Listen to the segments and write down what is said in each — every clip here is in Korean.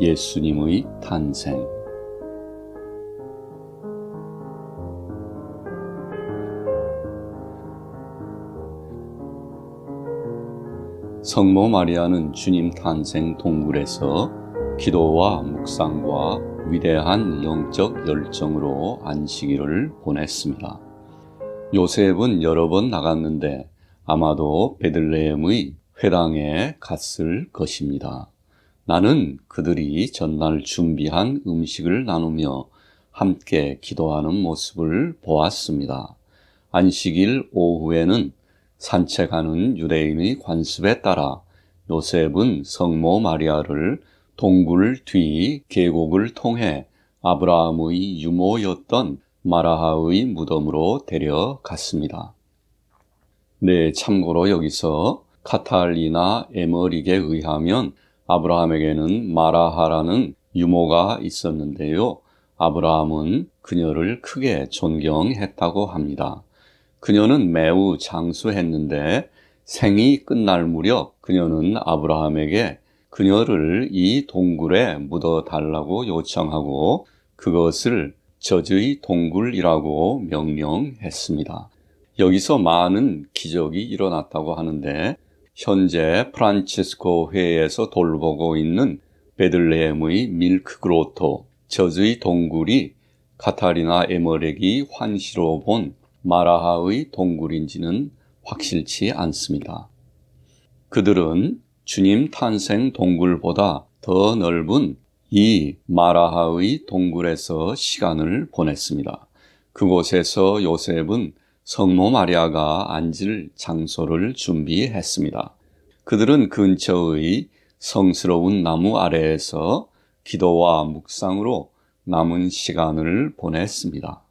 예수님의 탄생 성모 마리아는 주님 탄생 동굴에서 기도와 묵상과 위대한 영적 열정으로 안식일을 보냈습니다. 요셉은 여러 번 나갔는데 아마도 베들레헴의 회당에 갔을 것입니다. 나는 그들이 전날 준비한 음식을 나누며 함께 기도하는 모습을 보았습니다. 안식일 오후에는 산책하는 유대인의 관습에 따라 요셉은 성모 마리아를 동굴 뒤 계곡을 통해 아브라함의 유모였던 마라하의 무덤으로 데려갔습니다. 네, 참고로 여기서 카탈리나 에머릭에 의하면 아브라함에게는 마라하라는 유모가 있었는데요. 아브라함은 그녀를 크게 존경했다고 합니다. 그녀는 매우 장수했는데 생이 끝날 무렵 그녀는 아브라함에게 그녀를 이 동굴에 묻어 달라고 요청하고 그것을 저주의 동굴이라고 명령했습니다. 여기서 많은 기적이 일어났다고 하는데 현재 프란치스코 회에서 돌보고 있는 베들레헴의 밀크 그로토 저주의 동굴이 카타리나 에머렉이 환시로 본 마라하의 동굴인지는 확실치 않습니다. 그들은 주님 탄생 동굴보다 더 넓은 이 마라하의 동굴에서 시간을 보냈습니다. 그곳에서 요셉은 성모 마리아가 앉을 장소를 준비했습니다. 그들은 근처의 성스러운 나무 아래에서 기도와 묵상으로 남은 시간을 보냈습니다.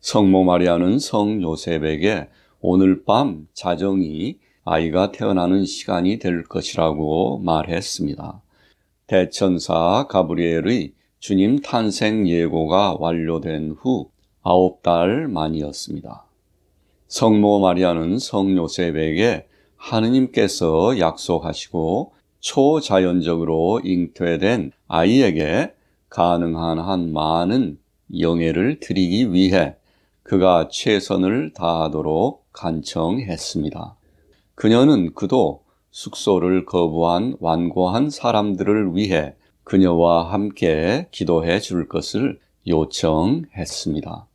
성모 마리아는 성 요셉에게 오늘 밤 자정이 아이가 태어나는 시간이 될 것이라고 말했습니다. 대천사 가브리엘의 주님 탄생 예고가 완료된 후 아홉 달 만이었습니다. 성모 마리아는 성 요셉에게 하느님께서 약속하시고 초자연적으로 잉태된 아이에게 가능한 한 많은 영예를 드리기 위해 그가 최선을 다하도록 간청했습니다. 그녀는 그도 숙소를 거부한 완고한 사람들을 위해 그녀와 함께 기도해 줄 것을 요청했습니다.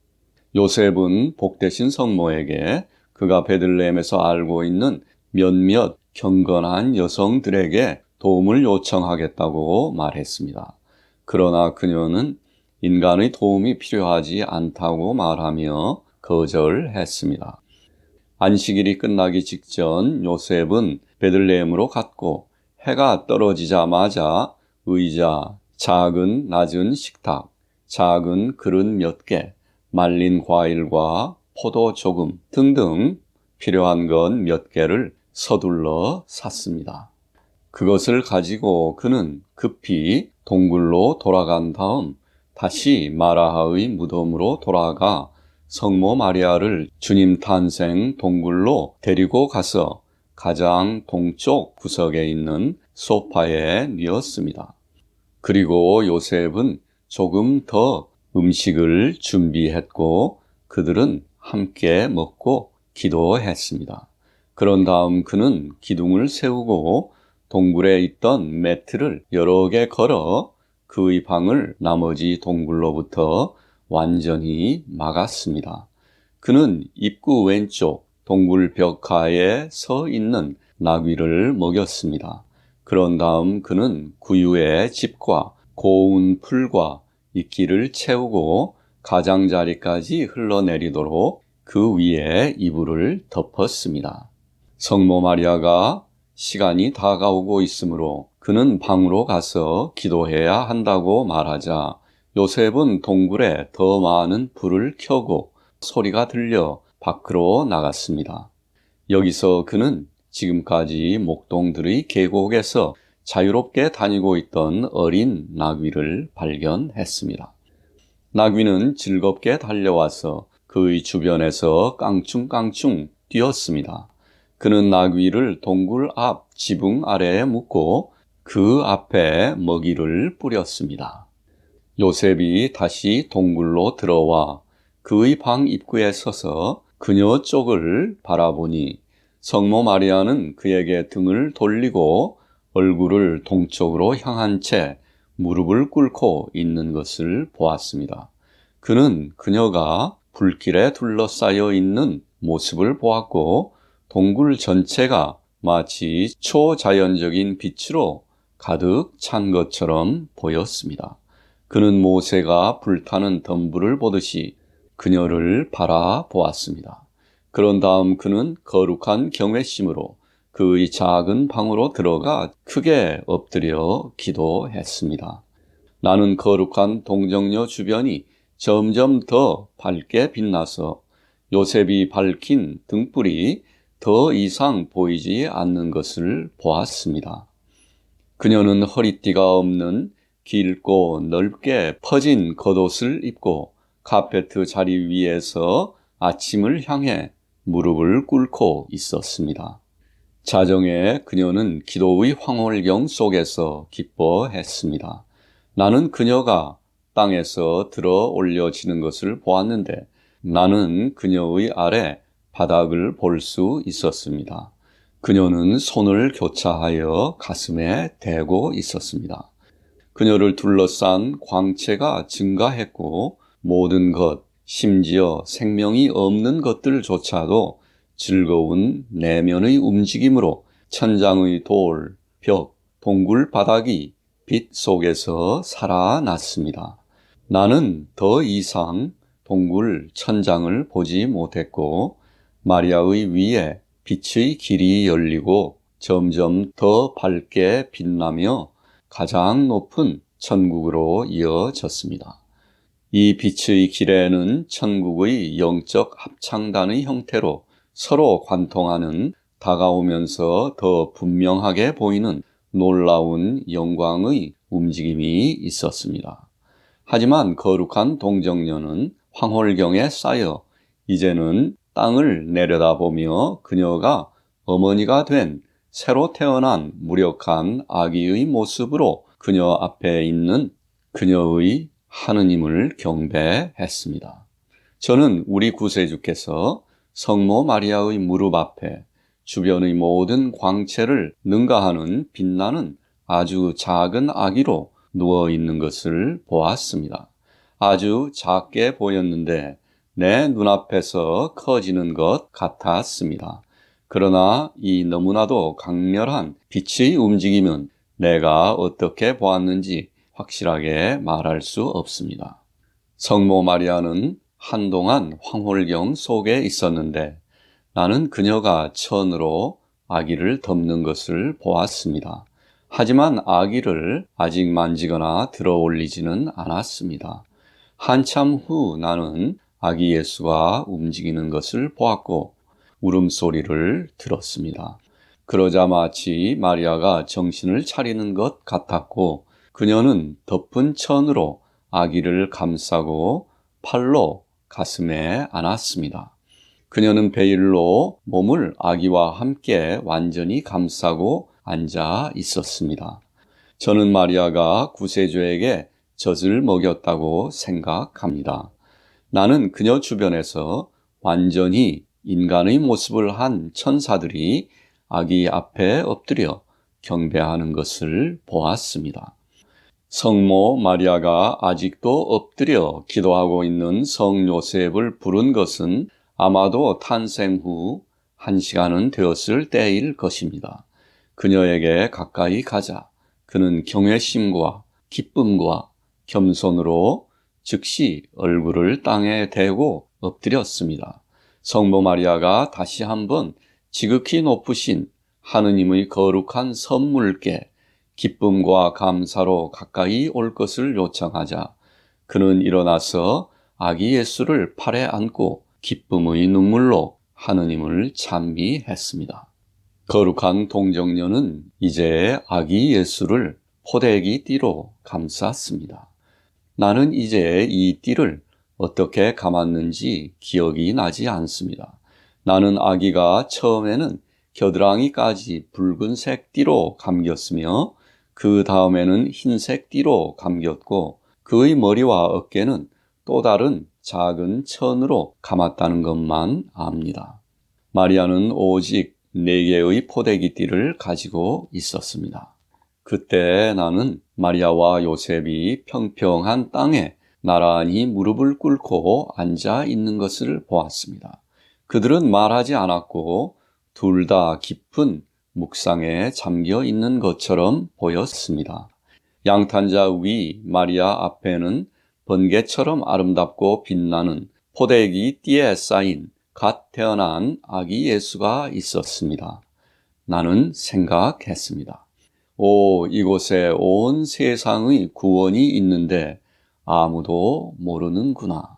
요셉은 복되신 성모에게 그가 베들레헴에서 알고 있는 몇몇 경건한 여성들에게 도움을 요청하겠다고 말했습니다. 그러나 그녀는 인간의 도움이 필요하지 않다고 말하며 거절했습니다. 안식일이 끝나기 직전 요셉은 베들레헴으로 갔고 해가 떨어지자마자 의자, 작은 낮은 식탁, 작은 그릇 몇 개, 말린 과일과 포도 조금 등등 필요한 것몇 개를 서둘러 샀습니다. 그것을 가지고 그는 급히 동굴로 돌아간 다음 다시 마라하의 무덤으로 돌아가 성모 마리아를 주님 탄생 동굴로 데리고 가서 가장 동쪽 구석에 있는 소파에 뉘었습니다. 그리고 요셉은 조금 더 음식을 준비했고 그들은 함께 먹고 기도했습니다. 그런 다음 그는 기둥을 세우고 동굴에 있던 매트를 여러 개 걸어 그의 방을 나머지 동굴로부터 완전히 막았습니다. 그는 입구 왼쪽 동굴 벽하에 서 있는 나귀를 먹였습니다. 그런 다음 그는 구유의 집과 고운 풀과 이끼를 채우고 가장자리까지 흘러내리도록 그 위에 이불을 덮었습니다. 성모 마리아가 시간이 다가오고 있으므로 그는 방으로 가서 기도해야 한다고 말하자 요셉은 동굴에 더 많은 불을 켜고 소리가 들려 밖으로 나갔습니다. 여기서 그는 지금까지 목동들의 계곡에서 자유롭게 다니고 있던 어린 나귀를 발견했습니다. 나귀는 즐겁게 달려와서 그의 주변에서 깡충깡충 뛰었습니다. 그는 나귀를 동굴 앞 지붕 아래에 묶고 그 앞에 먹이를 뿌렸습니다. 요셉이 다시 동굴로 들어와 그의 방 입구에 서서 그녀 쪽을 바라보니 성모 마리아는 그에게 등을 돌리고 얼굴을 동쪽으로 향한 채 무릎을 꿇고 있는 것을 보았습니다. 그는 그녀가 불길에 둘러싸여 있는 모습을 보았고 동굴 전체가 마치 초자연적인 빛으로 가득 찬 것처럼 보였습니다. 그는 모세가 불타는 덤불을 보듯이 그녀를 바라보았습니다. 그런 다음 그는 거룩한 경외심으로 그의 작은 방으로 들어가 크게 엎드려 기도했습니다. 나는 거룩한 동정녀 주변이 점점 더 밝게 빛나서 요셉이 밝힌 등불이 더 이상 보이지 않는 것을 보았습니다. 그녀는 허리띠가 없는 길고 넓게 퍼진 겉옷을 입고 카페트 자리 위에서 아침을 향해 무릎을 꿇고 있었습니다. 자정에 그녀는 기도의 황홀경 속에서 기뻐했습니다. 나는 그녀가 땅에서 들어 올려지는 것을 보았는데 나는 그녀의 아래 바닥을 볼 수 있었습니다. 그녀는 손을 교차하여 가슴에 대고 있었습니다. 그녀를 둘러싼 광채가 증가했고 모든 것, 심지어 생명이 없는 것들조차도 즐거운 내면의 움직임으로 천장의 돌, 벽, 동굴 바닥이 빛 속에서 살아났습니다. 나는 더 이상 동굴 천장을 보지 못했고 마리아의 위에 빛의 길이 열리고 점점 더 밝게 빛나며 가장 높은 천국으로 이어졌습니다. 이 빛의 길에는 천국의 영적 합창단의 형태로 서로 관통하는 다가오면서 더 분명하게 보이는 놀라운 영광의 움직임이 있었습니다. 하지만 거룩한 동정녀는 황홀경에 쌓여 이제는 땅을 내려다보며 그녀가 어머니가 된 새로 태어난 무력한 아기의 모습으로 그녀 앞에 있는 그녀의 하느님을 경배했습니다. 저는 우리 구세주께서 성모 마리아의 무릎 앞에 주변의 모든 광채를 능가하는 빛나는 아주 작은 아기로 누워 있는 것을 보았습니다. 아주 작게 보였는데 내 눈앞에서 커지는 것 같았습니다. 그러나 이 너무나도 강렬한 빛의 움직임은 내가 어떻게 보았는지 확실하게 말할 수 없습니다. 성모 마리아는 한동안 황홀경 속에 있었는데 나는 그녀가 천으로 아기를 덮는 것을 보았습니다. 하지만 아기를 아직 만지거나 들어 올리지는 않았습니다. 한참 후 나는 아기 예수가 움직이는 것을 보았고 울음소리를 들었습니다. 그러자 마치 마리아가 정신을 차리는 것 같았고 그녀는 덮은 천으로 아기를 감싸고 팔로 가슴에 안았습니다. 그녀는 베일로 몸을 아기와 함께 완전히 감싸고 앉아 있었습니다. 저는 마리아가 구세주에게 젖을 먹였다고 생각합니다. 나는 그녀 주변에서 완전히 인간의 모습을 한 천사들이 아기 앞에 엎드려 경배하는 것을 보았습니다. 성모 마리아가 아직도 엎드려 기도하고 있는 성 요셉을 부른 것은 아마도 탄생 후 한 시간은 되었을 때일 것입니다. 그녀에게 가까이 가자. 그는 경외심과 기쁨과 겸손으로 즉시 얼굴을 땅에 대고 엎드렸습니다. 성모 마리아가 다시 한번 지극히 높으신 하느님의 거룩한 선물께 기쁨과 감사로 가까이 올 것을 요청하자 그는 일어나서 아기 예수를 팔에 안고 기쁨의 눈물로 하느님을 찬미했습니다. 거룩한 동정녀는 이제 아기 예수를 포대기 띠로 감쌌습니다. 나는 이제 이 띠를 어떻게 감았는지 기억이 나지 않습니다. 나는 아기가 처음에는 겨드랑이까지 붉은색 띠로 감겼으며 그 다음에는 흰색 띠로 감겼고 그의 머리와 어깨는 또 다른 작은 천으로 감았다는 것만 압니다. 마리아는 오직 네 개의 포대기 띠를 가지고 있었습니다. 그때 나는 마리아와 요셉이 평평한 땅에 나란히 무릎을 꿇고 앉아 있는 것을 보았습니다. 그들은 말하지 않았고 둘 다 깊은 묵상에 잠겨 있는 것처럼 보였습니다. 양탄자 위 마리아 앞에는 번개처럼 아름답고 빛나는 포대기 띠에 쌓인 갓 태어난 아기 예수가 있었습니다. 나는 생각했습니다. 오, 이곳에 온 세상의 구원이 있는데 아무도 모르는구나.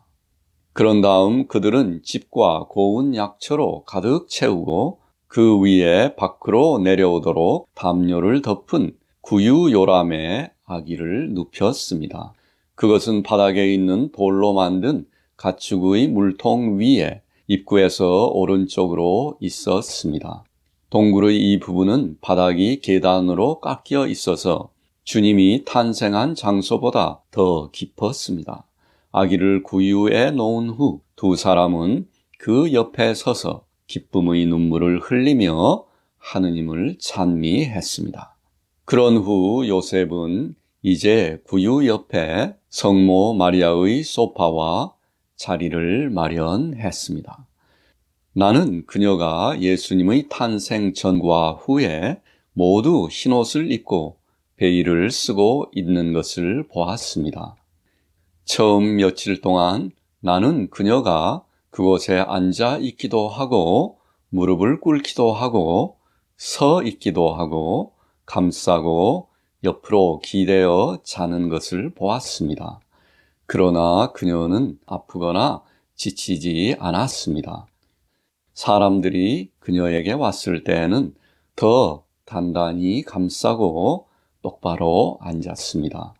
그런 다음 그들은 집과 고운 약초로 가득 채우고 그 위에 밖으로 내려오도록 담요를 덮은 구유요람에 아기를 눕혔습니다. 그것은 바닥에 있는 돌로 만든 가축의 물통 위에 입구에서 오른쪽으로 있었습니다. 동굴의 이 부분은 바닥이 계단으로 깎여 있어서 주님이 탄생한 장소보다 더 깊었습니다. 아기를 구유에 놓은 후 두 사람은 그 옆에 서서 기쁨의 눈물을 흘리며 하느님을 찬미했습니다. 그런 후 요셉은 이제 구유 옆에 성모 마리아의 소파와 자리를 마련했습니다. 나는 그녀가 예수님의 탄생 전과 후에 모두 흰옷을 입고 베일을 쓰고 있는 것을 보았습니다. 처음 며칠 동안 나는 그녀가 그곳에 앉아 있기도 하고 무릎을 꿇기도 하고 서 있기도 하고 감싸고 옆으로 기대어 자는 것을 보았습니다. 그러나 그녀는 아프거나 지치지 않았습니다. 사람들이 그녀에게 왔을 때에는 더 단단히 감싸고 똑바로 앉았습니다.